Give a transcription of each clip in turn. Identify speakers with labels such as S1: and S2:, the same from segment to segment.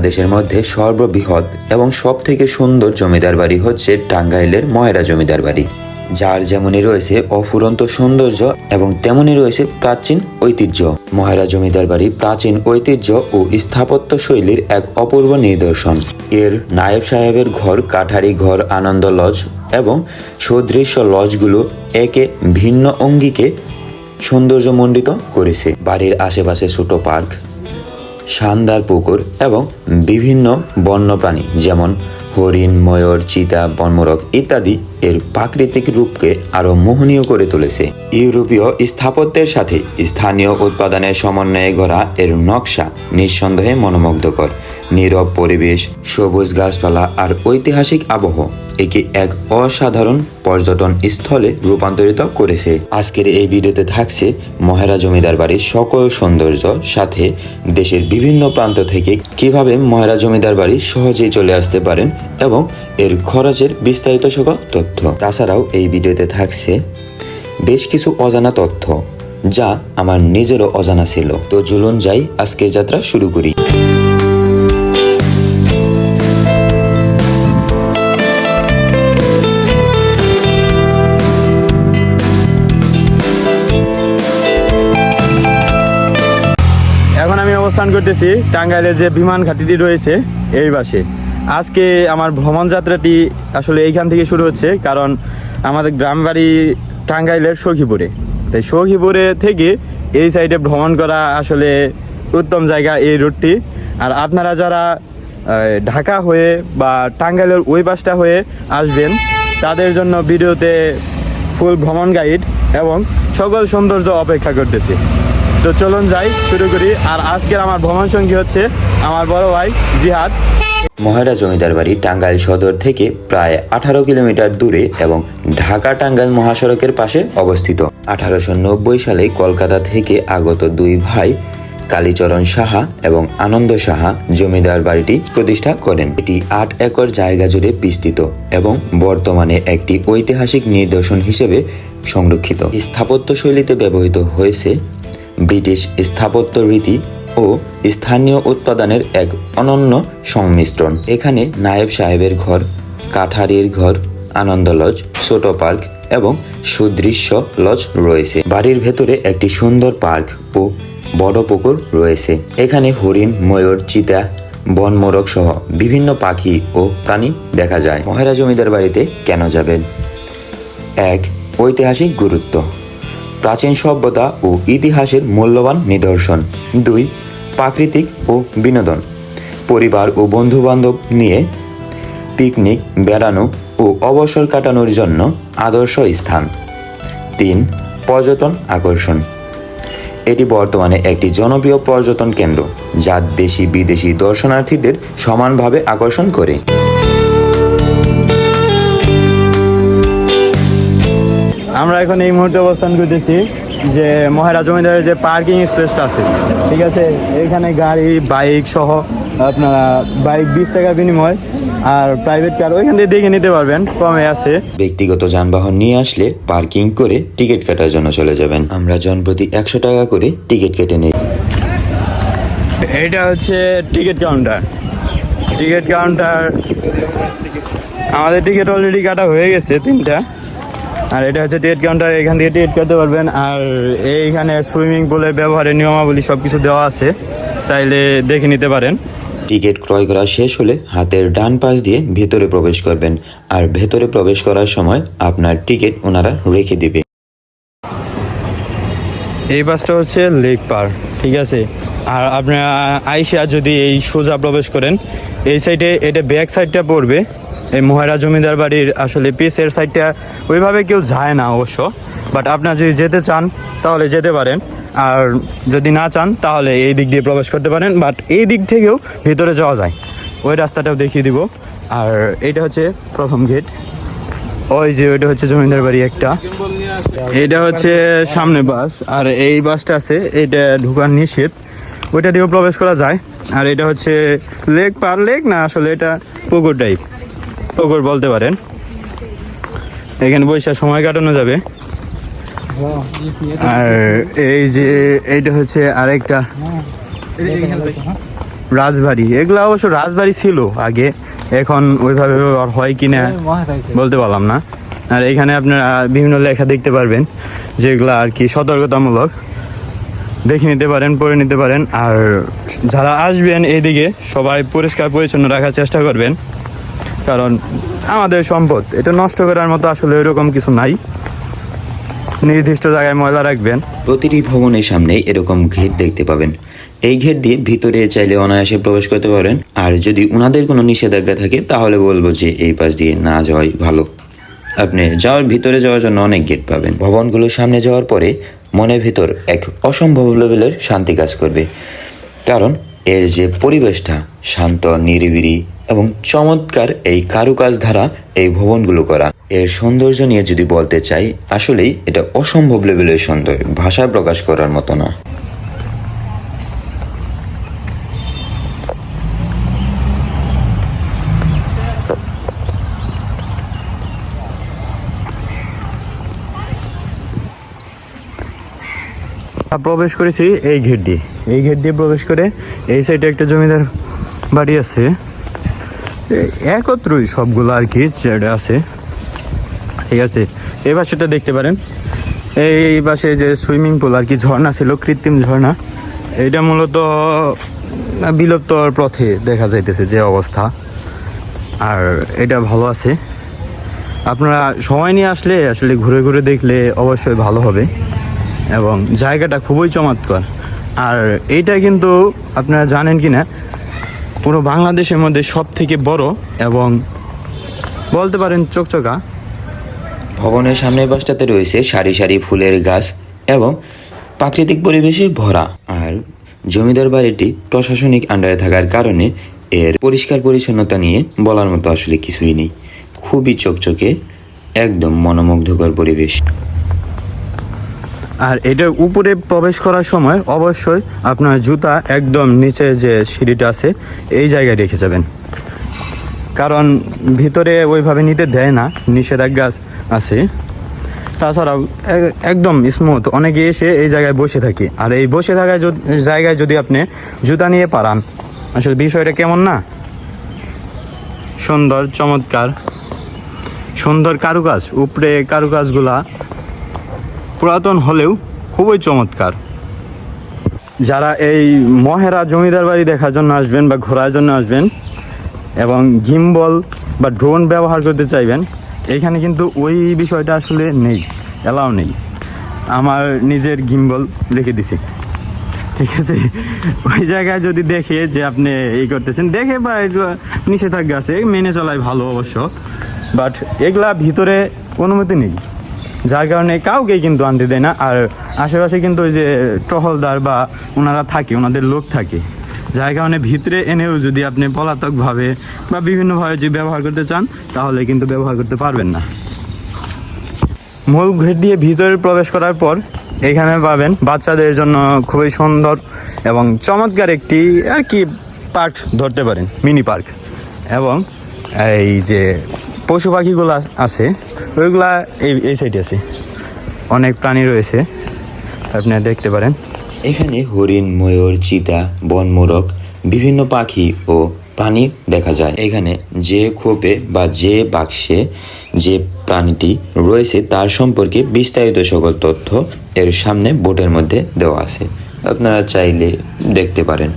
S1: বাংলাদেশের মধ্যে সর্ববৃহৎ এবং সব থেকে সুন্দর জমিদার বাড়ি হচ্ছে টাঙ্গাইলের ময়রা জমিদার বাড়ি। যার যেমনই রয়েছে অফুরন্ত সৌন্দর্য এবং তেমনই রয়েছে প্রাচীন ঐতিহ্য। ময়রা জমিদার বাড়ি প্রাচীন ঐতিহ্য ও স্থাপত্য শৈলীর এক অপূর্ব নিদর্শন। এর নায়েব সাহেবের ঘর, কাঠারি ঘর, আনন্দ লজ এবং সদৃশ্য লজগুলো একে ভিন্ন অঙ্গিকে সৌন্দর্যমণ্ডিত করেছে। বাড়ির আশেপাশে ছোট পার্ক শানদার পুকুর এবং বিভিন্ন বন্যপ্রাণী, যেমন হরিণ, ময়ূর, চিতা, বনমোরক ইত্যাদি এর প্রাকৃতিক রূপকে আরও মোহনীয় করে তুলেছে। ইউরোপীয় স্থাপত্যের সাথে স্থানীয় উৎপাদনের সমন্বয়ে গড়া এর নকশা নিঃসন্দেহে মনোমুগ্ধকর। নীরব পরিবেশ, সবুজ গাছপালা আর ঐতিহাসিক আবহ একে এক অসাধারণ পর্যটন স্থলে রূপান্তরিত করেছে। আজকের এই ভিডিওতে থাকছে মহেরা জমিদার বাড়ির সকল সৌন্দর্য, সাথে দেশের বিভিন্ন প্রান্ত থেকে কীভাবে মহেরা জমিদার বাড়ি সহজেই চলে আসতে পারেন এবং এর খরচের বিস্তারিত সকল তথ্য। তাছাড়াও এই ভিডিওতে থাকছে বেশ কিছু অজানা তথ্য, যা আমার নিজেরও অজানা ছিল। তো চলুন যাই আজকের যাত্রা শুরু করি।
S2: অবস্থান করতেছি, টাঙ্গাইলের যে বিমান ঘাটিটি রয়েছে এই পাশে। আজকে আমার ভ্রমণ যাত্রাটি আসলে এইখান থেকে শুরু হচ্ছে, কারণ আমাদের গ্রাম বাড়ি টাঙ্গাইলের সখীপুরে। তাই সখীপুরে থেকে এই সাইডে ভ্রমণ করা আসলে উত্তম জায়গা এই রুটটি আর আপনারা যারা ঢাকা হয়ে বা টাঙ্গাইলের ওই পাশটা হয়ে আসবেন, তাদের জন্য ভিডিওতে ফুল ভ্রমণ গাইড এবং সকল সৌন্দর্য অপেক্ষা করতেছি। তো চলুন যাই, শুরু করি। আর আজকের আমার ভ্রমণ সঙ্গী হচ্ছে আমার বড় ভাই জিহাদ।
S1: মহারা জমিদার বাড়ি টাঙ্গাইল সদর থেকে প্রায় আঠারো কিলোমিটার দূরে এবং ঢাকা টাঙ্গাইল মহাসড়কের পাশে অবস্থিত। আঠারোশো নব্বই সালে কলকাতা থেকে আগত দুই ভাই কালীচরণ সাহা এবং আনন্দ সাহা জমিদার বাড়িটি প্রতিষ্ঠা করেন। এটি আট একর জায়গা জুড়ে বিস্তৃত এবং বর্তমানে একটি ঐতিহাসিক নিদর্শন হিসেবে সংরক্ষিত। স্থাপত্য শৈলীতে ব্যবহৃত হয়েছে ব্রিটিশ স্থাপত্য রীতি ও স্থানীয় উৎপাদনের এক অনন্য সংমিশ্রণ। এখানে নায়েব সাহেবের ঘর, কাঠারির ঘর আনন্দ লজ ছোট পার্ক এবং সুদৃশ্য লজ রয়েছে। বাড়ির ভেতরে একটি সুন্দর পার্ক ও বড় পুকুর রয়েছে। এখানে হরিণ, ময়ূর, চিতা বনমোরক সহ বিভিন্ন পাখি ও প্রাণী দেখা যায়। মহেরা জমিদার বাড়িতে কেন যাবেন? এক, ঐতিহাসিক গুরুত্ব। প্রাচীন সভ্যতা ও ইতিহাসের মূল্যবান নিদর্শন। দুই, প্রাকৃতিক ও বিনোদন। পরিবার ও বন্ধু বান্ধব নিয়ে পিকনিক, বেড়ানো ও অবসর কাটানোর জন্য আদর্শ স্থান। তিন, পর্যটন আকর্ষণ। এটি বর্তমানে একটি জনপ্রিয় পর্যটন কেন্দ্র, যা দেশি বিদেশি দর্শনার্থীদের সমানভাবে আকর্ষণ করে।
S2: আমরা এখন এই মুহূর্তে অবস্থান করতেছি যে মহারা জমিদারের যে পার্কিং স্পেসটা আছে। ঠিক আছে? এখানে গাড়ি বাইক সহ আপনারা বাইক বিশ টাকার বিনিময় আর প্রাইভেট কার ওইখান থেকে দেখে নিতে পারবেন কমে আছে।
S1: ব্যক্তিগত যানবাহন নিয়ে আসলে পার্কিং করে টিকিট কাটার জন্য চলে যাবেন। আমরা জনপ্রতি একশো টাকা করে টিকিট কেটে নিই।
S2: এটা হচ্ছে টিকিট কাউন্টার টিকিট কাউন্টার আমাদের টিকিট অলরেডি কাটা হয়ে গেছে তিনটা। আর এটা হচ্ছে টিকিট কাউন্টার এখান থেকে টিকিট কাটতে পারবেন। আর এইখানে সুইমিং পুলের ব্যবহারের নিয়মাবলী সব কিছু দেওয়া আছে। চাইলে দেখে নিতে পারেন।
S1: টিকিট ক্রয় করা শেষ হলে হাতের ডান পাশ দিয়ে ভেতরে প্রবেশ করবেন। আর ভেতরে প্রবেশ করার সময় আপনার টিকিট ওনারা রেখে দিবে।
S2: এই বাসটা হচ্ছে লেক পার ঠিক আছে? আর আপনারা আইসা যদি এই সোজা প্রবেশ করেন এই সাইডে এটা ব্যাক সাইডটা পড়বে। এই মহেরা জমিদার বাড়ির আসলে পিসের সাইডটা ওইভাবে কেউ যায় না অবশ্য বাট আপনারা যদি যেতে চান, তাহলে যেতে পারেন। আর যদি না চান, তাহলে এই দিক দিয়ে প্রবেশ করতে পারেন বাট এই দিক থেকেও ভিতরে যাওয়া যায়। ওই রাস্তাটাও দেখিয়ে দিব। আর এটা হচ্ছে প্রথম গেট ওই যে ওইটা হচ্ছে জমিদার বাড়ি একটা। এটা হচ্ছে সামনে বাস, আর এই বাসটা আছে, এটা ঢুকার নিষেধ। ওইটা দিয়েও প্রবেশ করা যায়। আর এটা হচ্ছে লেক পার লেক না, আসলে এটা পুকুর টাইপ পুকুর বলতে পারেন। এখানে বৈশাখ সময় কাটানো যাবে। আর এই যে এইটা হচ্ছে আরেকটা রাজবাড়ি। এগুলো অবশ্য রাজবাড়ি ছিল আগে। এখন ওইভাবে আর হয় কিনা বলতে পারলাম না। আর এখানে আপনারা বিভিন্ন লেখা দেখতে পারবেন, যেগুলো আর কি সতর্কতামূলক। দেখে নিতে পারেন, পড়ে নিতে পারেন। আর যারা আসবেন এইদিকে সবাই পরিষ্কার পরিচ্ছন্ন রাখার চেষ্টা করবেন। কারণ আমাদের সম্পদ, এটা নষ্ট করার মতো আসলে এরকম কিছু নাই। নির্দিষ্ট জায়গায় ময়লা রাখবেন।
S1: প্রতিটি ভবনের সামনে এরকম ঘেট দেখতে পাবেন। এই ঘেট দিয়ে ভিতরে চাইলে অনায়াসে প্রবেশ করতে পারেন। আর যদি উনাদের কোনো নিষেধাজ্ঞা থাকে, তাহলে বলব যে এই পাশ দিয়ে না যাওয়াই ভালো। আপনি যাওয়ার ভিতরে যাওয়ার জন্য অনেক গেট পাবেন। ভবনগুলোর সামনে যাওয়ার পরে মনের ভিতর এক অসম্ভব লেভেলের শান্তি কাজ করবে। কারণ এর যে পরিবেশটা শান্ত নিরিবিরি এবং চমৎকার এই কারুকাজ ধারা এই ভবনগুলো করা। এর সৌন্দর্য নিয়ে যদি বলতে চাই, আসলেই এটা অসম্ভব লেভেলের সৌন্দর্য, ভাষা প্রকাশ করার মতো না।
S2: প্রবেশ করেছি এই গেট দিয়ে। এই গেট দিয়ে প্রবেশ করে এই সাইডে একটা জমিদার বাড়ি আছে। একত্রই সবগুলো আর কি আছে। ঠিক আছে, এই পাশেটা দেখতে পারেন। এই পাশে যে সুইমিং পুল আর কি ঝর্ণা ছিল, কৃত্রিম ঝর্ণা, এটা মূলত বিলুপ্তর পথে দেখা যাইতেছে যে অবস্থা। আর এটা ভালো আছে। আপনারা সময় নিয়ে আসলে আসলে ঘুরে ঘুরে দেখলে অবশ্যই ভালো হবে। এবং জায়গাটা খুবই চমৎকার। আর এইটা কিন্তু আপনারা জানেন কি না পুরো বাংলাদেশের মধ্যে সব থেকে বড় এবং বলতে পারেন চকচকা।
S1: ভবনের সামনের পাশটাতে রয়েছে সারি সারি ফুলের গাছ এবং প্রাকৃতিক পরিবেশে ভরা। আর জমিদার বাড়িটি প্রশাসনিক আন্ডারে থাকার কারণে এর পরিষ্কার পরিচ্ছন্নতা নিয়ে বলার মতো আসলে কিছুই নেই। খুবই চকচকে, একদম মনোমুগ্ধকর পরিবেশ।
S2: আর এটার উপরে প্রবেশ করার সময় অবশ্যই আপনার জুতা একদম নিচে যে সিঁড়িটা আছে, এই জায়গায় রেখে যাবেন। কারণ ভিতরে ওইভাবে নিতে দেয় না, নিষেধাজ্ঞা আছে। তাছাড়াও একদম স্মুথ অনেকে এসে এই জায়গায় বসে থাকি। আর এই বসে থাকায় জায়গায় যদি আপনি জুতা নিয়ে পারান, আসলে বিষয়টা কেমন না? সুন্দর, চমৎকার। সুন্দর কারুকাজ। উপরে কারুকাজগুলা পুরাতন হলেও খুবই চমৎকার। যারা এই মহেরা জমিদার বাড়ি দেখার জন্য আসবেন বা ঘোরার জন্য আসবেন এবং গিম্বল বা ড্রোন ব্যবহার করতে চাইবেন, এখানে কিন্তু ওই বিষয়টা আসলে নেই, এলাও নেই। আমার নিজের গিম্বল রেখে দিছি। ঠিক আছে? ওই জায়গায় যদি দেখে যে আপনি এই করতেছেন, দেখে বা এগুলো নিষেধাজ্ঞা আছে, মেনে চলাই ভালো অবশ্য বাট এগুলা ভিতরে অনুমতি নেই। যার কারণে কাউকে কিন্তু আনতে দেয় না। আর আশেপাশে কিন্তু ওই যে টহলদার বা ওনারা থাকে, ওনাদের লোক থাকে। যার কারণে ভিতরে এনেও যদি আপনি পলাতকভাবে বা বিভিন্নভাবে যদি ব্যবহার করতে চান, তাহলে কিন্তু ব্যবহার করতে পারবেন না। মূল গেট দিয়ে ভিতরে প্রবেশ করার পর এখানে পাবেন বাচ্চাদের জন্য খুবই সুন্দর এবং চমৎকার একটি আর কি পার্ক ধরতে পারেন, মিনি পার্ক। এবং এই যে পশু পাখিগুলো আছে। ওইগুলা এই এই সাইডে আছে। অনেক প্রাণী রয়েছে। আপনারা দেখতে পারেন।
S1: এখানে হরিণ, ময়ূর, চিতা বনমোরক বিভিন্ন পাখি ও প্রাণী দেখা যায়। এখানে যে খোপে বা যে বাক্সে যে প্রাণীটি রয়েছে, তার সম্পর্কে বিস্তারিত সকল তথ্য এর সামনে বোর্ডের মধ্যে দেওয়া আছে। আপনারা চাইলে দেখতে পারেন।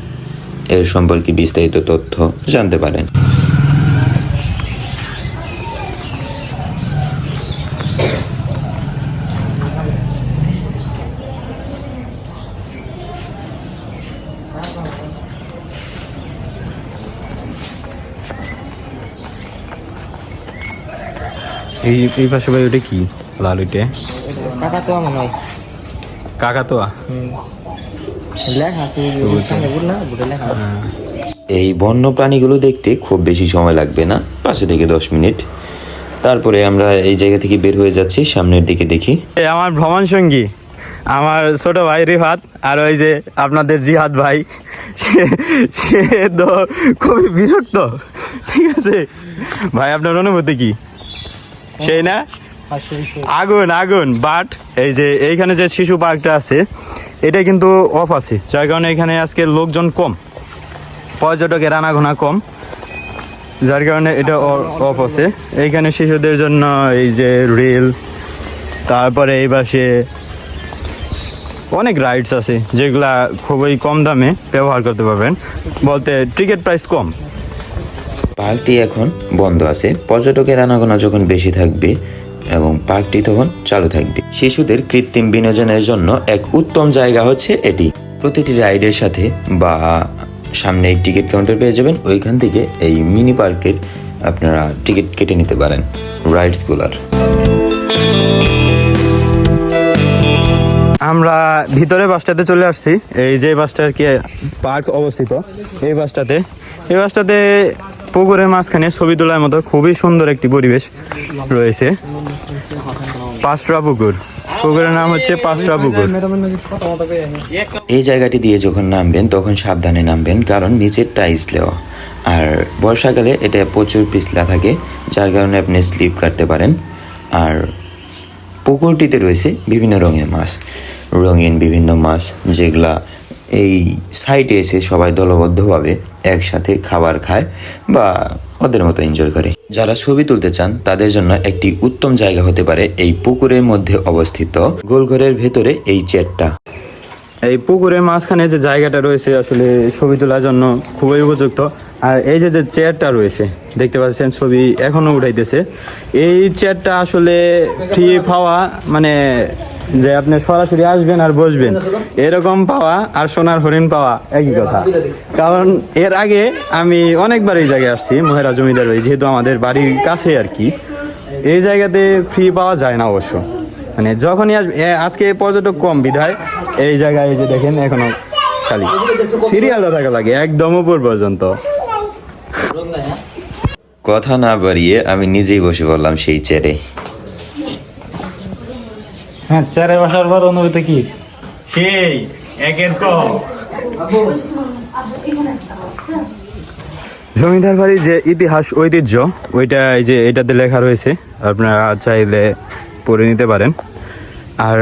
S1: এর সম্পর্কে বিস্তারিত তথ্য জানতে পারেন।
S2: এই এই পাশে ভাই ওটা কি? লাল ওইটা?
S3: কাকাতুয়া মনে হয়।
S2: কাকাতোয়া?
S3: লেখা আছে না লেখা
S2: হ্যাঁ।
S1: এই বন্য প্রাণীগুলো দেখতে খুব বেশি সময় লাগবে না পাঁচে থেকে দশ মিনিট। তারপরে আমরা এই জায়গা থেকে বের হয়ে যাচ্ছি সামনের দিকে দেখি।
S2: আমার ভ্রমণ সঙ্গী আমার ছোট ভাই রিফাত আর ওই যে আপনাদের জিহাদ ভাই সে- সে তো খুবই বিরক্ত। ঠিক আছে? ভাই আপনার অনুভূতি কি? সেই না? আগুন আগুন বাট এই যে এইখানে যে শিশু পার্কটা আছে, এটা কিন্তু অফ আছে, যার কারণে এখানে আজকে লোকজন কম, পর্যটকের আনাগোনা কম, যার কারণে এটা অফ আছে। এইখানে শিশুদের জন্য এই যে রেল, তারপরে এই পাশে অনেক রাইডস আছে, যেগুলা খুবই কম দামে ব্যবহার করতে পারবেন। বলতে টিকিট প্রাইস কম।
S1: পার্কটি এখন বন্ধ আছে। পর্যটকের আনাগোনা যখন বেশি থাকবে এবং পার্কটি তখন চালু থাকবে, শিশুদের কৃত্রিম বিনোদনের জন্য এক উত্তম জায়গা হচ্ছে এটি। প্রতিটি রাইডের সাথে বা সামনে টিকিট কাউন্টার পেয়ে যাবেন। ওইখান থেকে এই মিনি পার্কের আপনারা টিকিট কেটে নিতে পারেন রাইডসগুলার।
S2: আমরা ভিতরে বাসটাতে চলে আসছি। এই যে বাসটার কি পার্ক অবস্থিত, এই বাসটাতে। এই বাসটাতে পুকুরের মাঝখানে ছবি তোলার মতো খুবই সুন্দর একটি পরিবেশ রয়েছে। পাঁচটা পুকুর। পুকুরের নাম হচ্ছে পাঁচটা পুকুর।
S1: এই জায়গাটি দিয়ে যখন নামবেন, তখন সাবধানে নামবেন, কারণ নিচের টাইলস দেওয়া। আর বর্ষাকালে এটা প্রচুর পিছলা থাকে, যার কারণে আপনি স্লিপ কাটতে পারেন। আর পুকুরটিতে রয়েছে বিভিন্ন রঙের মাছ। রঙিন বিভিন্ন মাছ, যেগুলা এই সাইটে এসে সবাই দলবদ্ধভাবে একসাথে খাবার খায় বা ওদের মতো এনজয় করে। যারা ছবি তুলতে চান, তাদের জন্য একটি উত্তম জায়গা হতে পারে এই পুকুরের মধ্যে অবস্থিত গোলঘরের ভেতরে এই চেটটা
S2: এই পুকুরের মাঝখানে যে জায়গাটা রয়েছে, আসলে ছবি তোলার জন্য খুবই উপযুক্ত। আর এই যে যে চেয়ারটা রয়েছে, দেখতে পাচ্ছেন ছবি এখনও উঠাইতেছে। এই চেয়ারটা আসলে ফ্রি পাওয়া মানে যে আপনি সরাসরি আসবেন আর বসবেন। এরকম? পাওয়া আর সোনার হরিণ পাওয়া একই কথা। কারণ এর আগে আমি অনেকবার এই জায়গায় আসছি মহেরা জমিদার বাড়ি যেহেতু আমাদের বাড়ির কাছে আর কি। এই জায়গাতে ফ্রি পাওয়া যায় না অবশ্য। মানে যখনই আসবে আজকে পর্যটক কম বিধায় এই জায়গায় এই যে দেখেন এখনও খালি। সিরিয়াল থাকা লাগে একদম উপর পর্যন্ত।
S1: কথা না বাড়িয়ে আমি নিজেই বসে পড়লাম সেই চেয়ারে
S3: হ্যাঁ চারে বসার পর অনুভূতি কি?
S2: সেই একের কম। জমিদার বাড়ির যে ইতিহাস ঐতিহ্য ওইটা এই যে এটাতে লেখা রয়েছে আপনারা চাইলে পড়ে নিতে পারেন। আর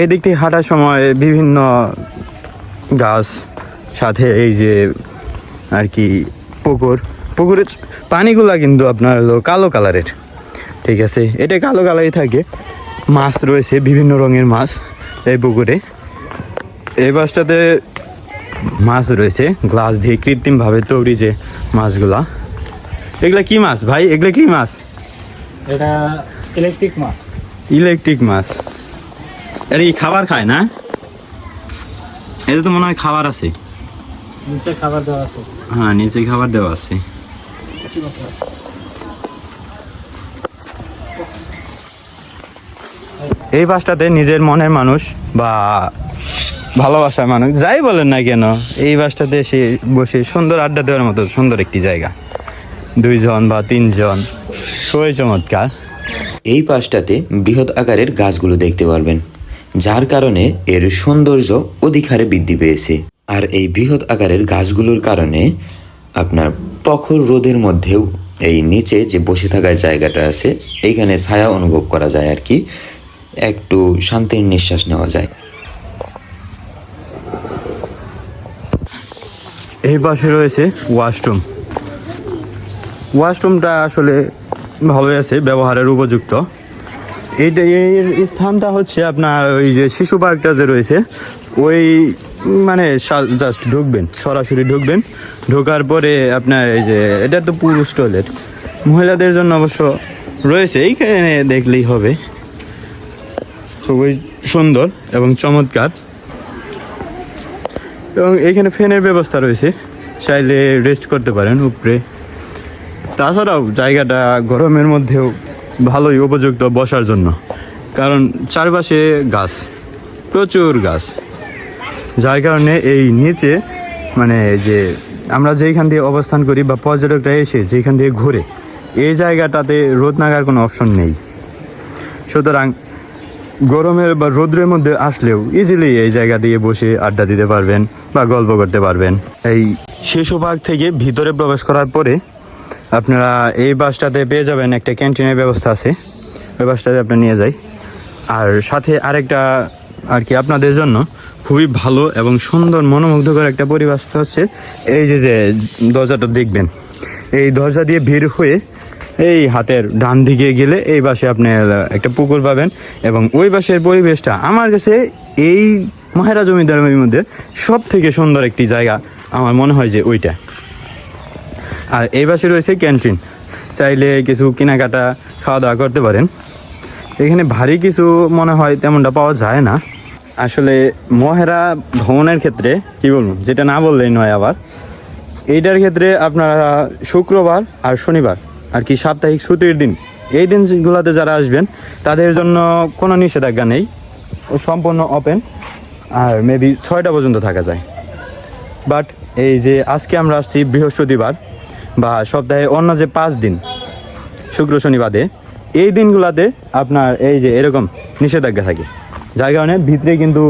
S2: এই দিক থেকে হাঁটার সময় বিভিন্ন গাছ সাথে এই যে আর কি পুকুর পুকুরের পানিগুলা কিন্তু আপনার হলো কালো কালারের ঠিক আছে? এটা কালো কালারই থাকে। মাছ রয়েছে বিভিন্ন রঙের মাছ এই পুকুরে। এই বাসটাতে মাছ রয়েছে গ্লাস দিয়ে কৃত্রিমভাবে তৈরি যে মাছগুলা। এগুলা কি মাছ ভাই? এগুলা কি মাছ?
S3: এটা ইলেকট্রিক মাছ।
S2: ইলেকট্রিক মাছ। এটা কি খাবার খায় না? এটা তো মনে হয় খাবার আছে।
S3: নিচে খাবার দেওয়া আছে।
S2: হ্যাঁ নিচে খাবার দেওয়া আছে। এই বাসটাতে নিজের মনের মানুষ বা ভালোবাসার মানুষ, যাই বলেন না কেন, এই বাসটাতে এসে বসে সুন্দর আড্ডা দেওয়ার মতো সুন্দর একটি জায়গা। দুইজন বা তিনজন খুবই চমৎকার।
S1: এই পাশটাতে বৃহৎ আকারের গাছগুলো দেখতে পারবেন, যার কারণে এর সৌন্দর্য অধিক হারে বৃদ্ধি পেয়েছে। আর এই বৃহৎ আকারের গাছগুলোর কারণে আপনার প্রখর রোদের মধ্যেও এই নিচে যে বসে থাকার জায়গাটা আছে, এইখানে ছায়া অনুভব করা যায় আর কি। একটু শান্তির নিঃশ্বাস নেওয়া যায়।
S2: এই পাশে রয়েছে ওয়াশরুম। ওয়াশরুমটা আসলে ভালোই আছে, ব্যবহারের উপযুক্ত। এইটা এর স্থানটা হচ্ছে আপনার ওই যে শিশু পার্কটা যে রয়েছে, ওই মানে জাস্ট ঢুকবেন, সরাসরি ঢুকবেন। ঢোকার পরে আপনার এই যে, এটা তো পুরুষ টয়লেট মহিলাদের জন্য অবশ্য রয়েছে, এইখানে দেখলেই হবে। খুবই সুন্দর এবং চমৎকার। এবং এখানে ফ্যানের ব্যবস্থা রয়েছে। চাইলে রেস্ট করতে পারেন উপরে। তাছাড়াও জায়গাটা গরমের মধ্যেও ভালোই উপযুক্ত বসার জন্য। কারণ চারপাশে গাছ, প্রচুর গাছ। যার কারণে এই নিচে মানে যে আমরা যেইখান দিয়ে অবস্থান করি বা পর্যটকরা এসে যেখান দিয়ে ঘুরে, এই জায়গাটাতে রোদ নাগার কোনো অপশন নেই। সুতরাং গরমের বা রোদ্রের মধ্যে আসলেও ইজিলি এই জায়গা দিয়ে বসে আড্ডা দিতে পারবেন বা গল্প করতে পারবেন। এই শিশু পার্ক থেকে ভিতরে প্রবেশ করার পরে আপনারা এই বাসটাতে পেয়ে যাবেন একটা ক্যান্টিনের ব্যবস্থা আছে। ওই বাসটাতে আপনি নিয়ে যাই। আর সাথে আরেকটা আর কি আপনাদের জন্য খুবই ভালো এবং সুন্দর মনোমুগ্ধকর একটা পরিবেশ হচ্ছে, এই যে যে দরজাটা দেখবেন, এই দরজা দিয়ে ভিড় হয়ে এই হাতের ডান দিকে গেলে এই পাশে আপনি একটা পুকুর পাবেন এবং ওই পাশের পরিবেশটা আমার কাছে এই মহেরা জমিদারের মধ্যে সব থেকে সুন্দর একটি জায়গা আমার মনে হয় যে ওইটা। আর এই পাশে রয়েছে ক্যান্টিন। চাইলে কিছু কেনাকাটা খাওয়া দাওয়া করতে পারেন। এখানে ভারী কিছু মনে হয় তেমনটা পাওয়া যায় না। আসলে মহেরা ভ্রমণের ক্ষেত্রে, কি বলব, যেটা না বললেই নয় আবার, এইটার ক্ষেত্রে আপনারা শুক্রবার আর শনিবার আর কি সাপ্তাহিক ছুটির দিন। এই দিনগুলোতে যারা আসবেন, তাদের জন্য কোনো নিষেধাজ্ঞা নেই। সম্পূর্ণ ওপেন আর মেবি ছয়টা পর্যন্ত থাকা যায়। বাট এই যে আজকে আমরা আসছি বৃহস্পতিবার বা সপ্তাহে অন্য যে পাঁচ দিন, শুক্র শনি বাদে এই দিনগুলোতে আপনার এই যে এরকম নিষেধাজ্ঞা থাকে। যার কারণে ভিতরে কিন্তু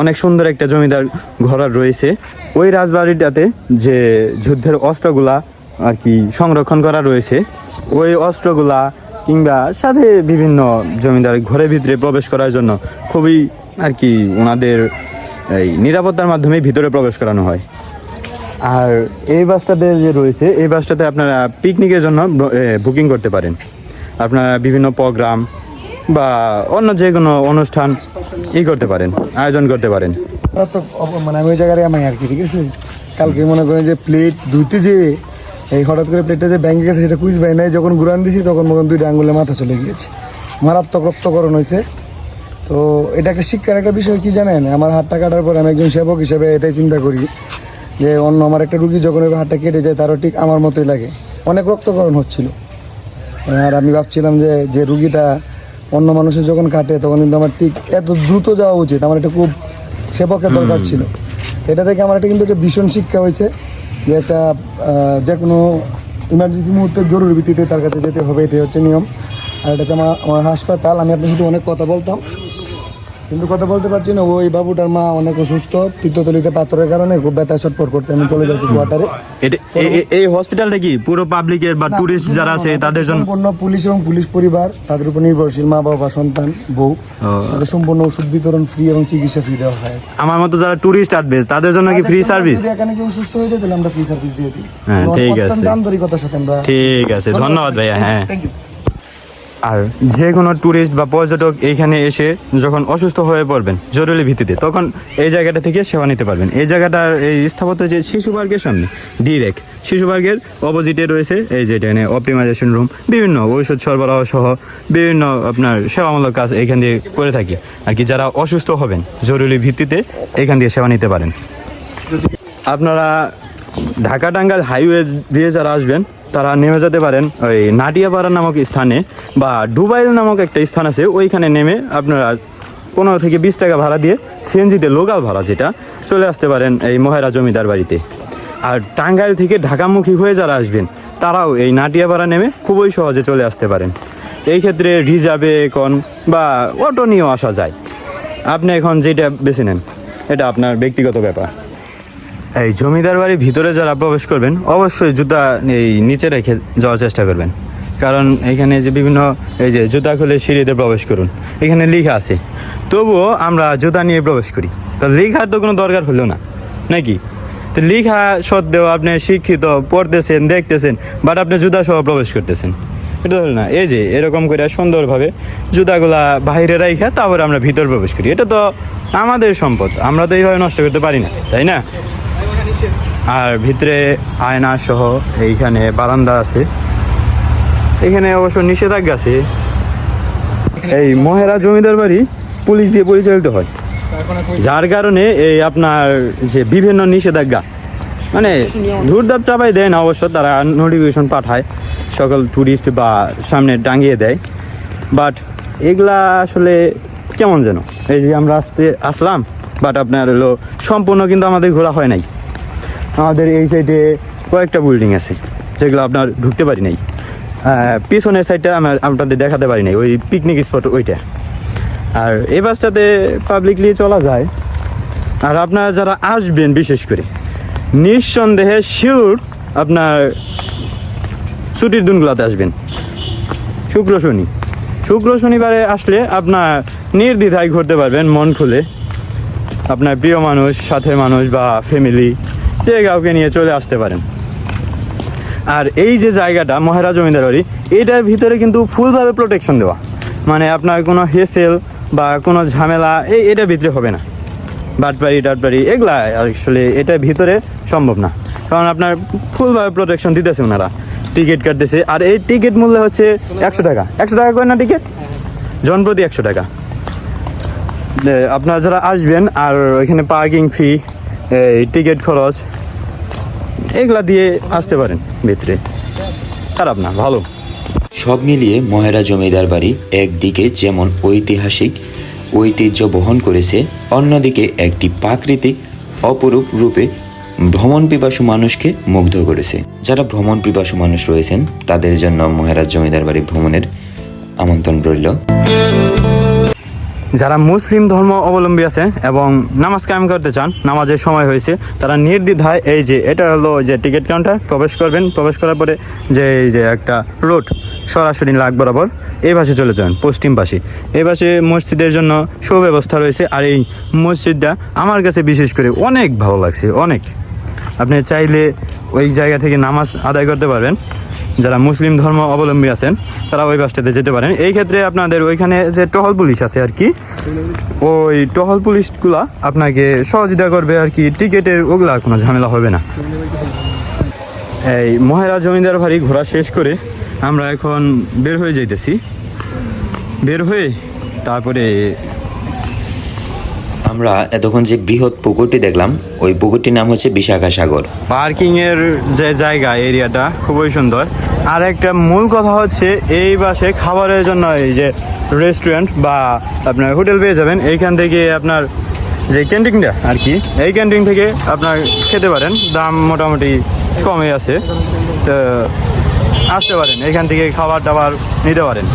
S2: অনেক সুন্দর একটা জমিদার ঘর রয়েছে। ওই রাজবাড়িটাতে যে যুদ্ধের অস্ত্রগুলা আর কি সংরক্ষণ করা রয়েছে। ওই অস্ত্রগুলা কিংবা সাথে বিভিন্ন জমিদার ঘরের ভিতরে প্রবেশ করার জন্য খুবই আর কি ওনাদের এই নিরাপত্তার মাধ্যমে ভিতরে প্রবেশ করানো হয়। আর এই বাসটাতে যে রয়েছে, এই বাসটাতে আপনারা পিকনিকের জন্য বুকিং করতে পারেন। আপনারা বিভিন্ন প্রোগ্রাম বা অন্য যে কোনো অনুষ্ঠান ই করতে পারেন, আয়োজন করতে পারেন।
S4: মানে আমি ওই জায়গায় আমি আর কি, ঠিক আছে? কালকে মনে করেন যে প্লেট ধুইতে যে এই হঠাৎ করে প্লেটটা যে ব্যাংকে গেছে সেটা কুইজ ভাই নাই। যখন ঘুরান দিছি তখন মতন দুইটা আঙ্গুলে মাথা চলে গিয়েছে। মারাত্মক রক্তকরণ হয়েছে। তো এটা একটা শিক্ষার একটা বিষয় কি জানেন? আমার হাতটা কাটার পর আমি একজন সেবক হিসেবে এটাই চিন্তা করি যে অন্য আমার একটা রুগী যখন ওই হাতটা কেটে যায় তারও ঠিক আমার মতোই লাগে। অনেক রক্তকরণ হচ্ছিল। আর আমি ভাবছিলাম যে যে রুগীটা অন্য মানুষের যখন কাটে তখন কিন্তু আমার ঠিক এত দ্রুত যাওয়া উচিত। আমার একটা খুব সেবকের দরকার ছিল। এটা থেকে আমার একটা কিন্তু একটা ভীষণ শিক্ষা হয়েছে। যে একটা যে কোনো ইমার্জেন্সি মুহূর্তে জরুরি ভিত্তিতে তার কাছে যেতে হবে, এটাই হচ্ছে নিয়ম। আর এটাতে আমার আমার হাসপাতাল। আমি আপনার সাথে অনেক কথা বলতাম। কিন্তু কথা বলতে পারছি না ওই বাবুটার মা অনেক অসুস্থ পিত্ততলিতে পাথরের কারণে খুব ব্যথা ছটফট করতে আমি চলে যাচ্ছি কোয়ার্টারে।
S2: এই হসপিটালটা কি? পুরো পাবলিকের বা টুরিস্ট যারা আছে তাদের জন্য
S4: সম্পূর্ণ পুলিশ এবং পুলিশ পরিবার তাদের উপর নির্ভরশীল মা বাবা সন্তান বউ। তাদের সম্পূর্ণ ওষুধ বিতরণ ফ্রি এবং চিকিৎসা ফ্রি দেওয়া হয়।
S2: আমার মতো যারা টুরিস্ট আসবে তাদের জন্য কি ফ্রি সার্ভিস
S4: এখানে কেউ সুস্থ হয়ে যায় তাহলে আমরা ফ্রি সার্ভিস দিয়ে দিই।
S2: হ্যাঁ, ঠিক আছে।
S4: আন্তরিকতার সাথে আমরা
S2: ঠিক আছে ধন্যবাদ। ভাইয়া হ্যাঁ।
S4: থ্যাংক ইউ
S2: আর যে কোনো ট্যুরিস্ট বা পর্যটক এইখানে এসে যখন অসুস্থ হয়ে পড়বেন, জরুরি ভিত্তিতে, তখন এই জায়গাটা থেকে সেবা নিতে পারবেন। এই জায়গাটার এই স্থাপত্য যে শিশু পার্কের সামনে ডিরেক্ট শিশু পার্কের অপোজিটে রয়েছে এই যে এখানে অপটিমাইজেশন রুম বিভিন্ন ঔষধ সরবরাহ সহ বিভিন্ন আপনার সেবামূলক কাজ এখান দিয়ে করে থাকি। আর কি যারা অসুস্থ হবেন, জরুরি ভিত্তিতে এখান দিয়ে সেবা নিতে পারেন। আপনারা ঢাকা টাঙ্গাইল হাইওয়ে দিয়ে যারা আসবেন তারা নেমে যেতে পারেন ওই নাটিয়াপাড়া নামক স্থানে বা ডুবাইল নামক একটা স্থান আছে, ওইখানে নেমে আপনারা পনেরো থেকে বিশ টাকা ভাড়া দিয়ে সিএনজিতে লোকাল ভাড়া যেটা চলে আসতে পারেন এই মহেরা জমিদার বাড়িতে। আর টাঙ্গাইল থেকে ঢাকামুখী হয়ে যারা আসবেন, তারাও এই নাটিয়াপাড়া নেমে খুবই সহজে চলে আসতে পারেন। এই ক্ষেত্রে রিজার্ভে এখন বা অটো নিয়েও আসা যায়। আপনি এখন যেটা বেছে নেন, এটা আপনার ব্যক্তিগত ব্যাপার। এই জমিদার বাড়ির ভিতরে যারা প্রবেশ করবেন, অবশ্যই জুতা এই নিচে রেখে যাওয়ার চেষ্টা করবেন। কারণ এখানে যে বিভিন্ন, এই যে জুতা খুলে সিঁড়িতে প্রবেশ করুন, এখানে লেখা আছে। তবুও আমরা জুতা নিয়ে প্রবেশ করি। তো লেখার তো কোনো দরকার হলো না, নাকি? তো লেখা সত্ত্বেও আপনি শিক্ষিত, পড়তেছেন, দেখতেছেন বাট আপনি জুতা সহ প্রবেশ করতেছেন। এটা হলো না, এই যে এরকম করে সুন্দরভাবে জুতাগুলা বাইরে রাইখা তারপরে আমরা ভিতর প্রবেশ করি। এটা তো আমাদের সম্পদ, আমরা তো এইভাবে নষ্ট করতে পারি না, তাই না? আর ভিতরে আয়না সহ এইখানে বারান্দা আছে। এখানে অবশ্য নিষেধাজ্ঞা আছে। এই মহেরা জমিদার বাড়ি পুলিশ দিয়ে পরিচালিত হয়। যার কারণে এই আপনার যে বিভিন্ন নিষেধাজ্ঞা মানে ধূরধাপ চাপাই দেয় না, অবশ্য তারা নোটিফিকেশন পাঠায়, সকল ট্যুরিস্ট বা সামনে টাঙিয়ে দেয়। বাট এগুলা আসলে কেমন যেন? এই যে আমরা আসতে আসলাম বাট আপনার হলো সম্পূর্ণ কিন্তু আমাদের ঘোরা হয় নাই। আমাদের এই সাইডে কয়েকটা বিল্ডিং আছে, যেগুলো আপনার ঢুকতে পারি নাই। পিছনের সাইডটা আমার, আপনাদের দেখাতে পারি নাই, ওই পিকনিক স্পট ওইটা। আর এই বাসটাতে পাবলিকলি চলা যায়। আর আপনারা যারা আসবেন, বিশেষ করে, নিঃসন্দেহে শিওর আপনার ছুটির দিনগুলোতে আসবেন। শুক্র শনি। শুক্র শনিবারে আসলে আপনার নির্দ্বিধায় ঘুরতে পারবেন, মন খুলে। আপনার প্রিয় মানুষ সাথে মানুষ বা ফ্যামিলি যে কাউকে নিয়ে চলে আসতে পারেন। আর এই যে জায়গাটা মহারাজ জমিদার বাড়ি, এটার ভিতরে কিন্তু ফুলভাবে প্রোটেকশন দেওয়া। মানে আপনার কোনো হেসেল বা কোনো ঝামেলা, এই এটার ভিতরে হবে না। বাটবাড়ি, টাটবাড়ি, এগুলা আসলে এটার ভিতরে সম্ভব না। কারণ আপনার ফুলভাবে প্রোটেকশন দিতেছে ওনারা। টিকিট কাটতেছে। আর এই টিকিট মূল্য হচ্ছে একশো টাকা। একশো টাকা করে না টিকিট জনপ্রতি একশো টাকা। আপনারা যারা আসবেন, আর ওইখানে পার্কিং ফি এই টিকিট খরচ, এগুলা দিয়ে আসতে পারেন ভিতরে। খারাপ না, ভালো।
S1: সব মিলিয়ে মহেরা জমিদার বাড়ি একদিকে যেমন ঐতিহাসিক ঐতিহ্য বহন করেছে, অন্যদিকে একটি প্রাকৃতিক অপরূপ রূপে ভ্রমণ পিপাসু মানুষকে মুগ্ধ করেছে। যারা ভ্রমণ পিপাসু মানুষ রয়েছেন, তাদের জন্য মহারাজ জমিদার বাড়ি ভ্রমণের আমন্ত্রণ রইল।
S2: যারা মুসলিম ধর্ম অবলম্বী আছে এবং নামাজ কায়েম করতে চান, নামাজের সময় হয়েছে, তারা নির্দ্বিধায় এই যে, এটা হলো যে টিকিট কাউন্টার, প্রবেশ করবেন, প্রবেশ করার পরে যে এই যে একটা রোড সরাসরি লাগ বরাবর, এই পাশে চলে যান, পশ্চিম পাশে। এই পাশে মসজিদের জন্য সুব্যবস্থা রয়েছে, আর এই মসজিদটা আমার কাছে বিশেষ করে অনেক ভালো লাগছে, অনেক। আপনি চাইলে ওই জায়গা থেকে নামাজ আদায় করতে পারবেন। যারা মুসলিম ধর্ম অবলম্বী আছেন, তারা ওই বাসটাতে যেতে পারেন। এই ক্ষেত্রে আপনাদের ওইখানে যে টহল পুলিশ আছে আর কি, ওই টহল পুলিশগুলা আপনাকে সহযোগিতা করবে আর কি। টিকেটের ওগুলা কোনো ঝামেলা হবে না। এই মহেরা জমিদার বাড়ি ঘোরা শেষ করে আমরা এখন বের হয়ে যাইতেছি। বের হয়ে তারপরে
S1: আমরা এতক্ষণ যে বৃহৎ পুকুরটি দেখলাম, ওই পুকুরটির নাম হচ্ছে বিশাখা সাগর।
S2: পার্কিং এর যে জায়গা, এরিয়াটা খুবই সুন্দর। আর একটা মূল কথা হচ্ছে, এই বাসে খাবারের জন্য এই যে রেস্টুরেন্ট বা আপনার হোটেল পেয়ে যাবেন। এইখান থেকে আপনার যে ক্যান্টিনটা আর কি, এই ক্যান্টিন থেকে আপনার খেতে পারেন। দাম মোটামুটি কমে আছে। তো আসতে পারেন এখান থেকে খাবার দাবার নিতে পারেন।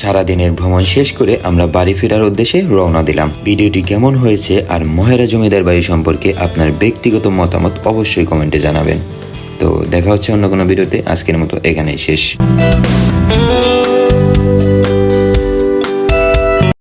S1: সারাদিনের ভ্রমণ শেষ করে আমরা বাড়ি ফেরার উদ্দেশ্যে রওনা দিলাম। ভিডিওটি কেমন হয়েছে আর মহেরা জমিদার বাড়ি সম্পর্কে আপনার ব্যক্তিগত মতামত অবশ্যই কমেন্টে জানাবেন। তো দেখা হচ্ছে অন্য কোনো ভিডিওতে। আজকের মতো এখানেই শেষ।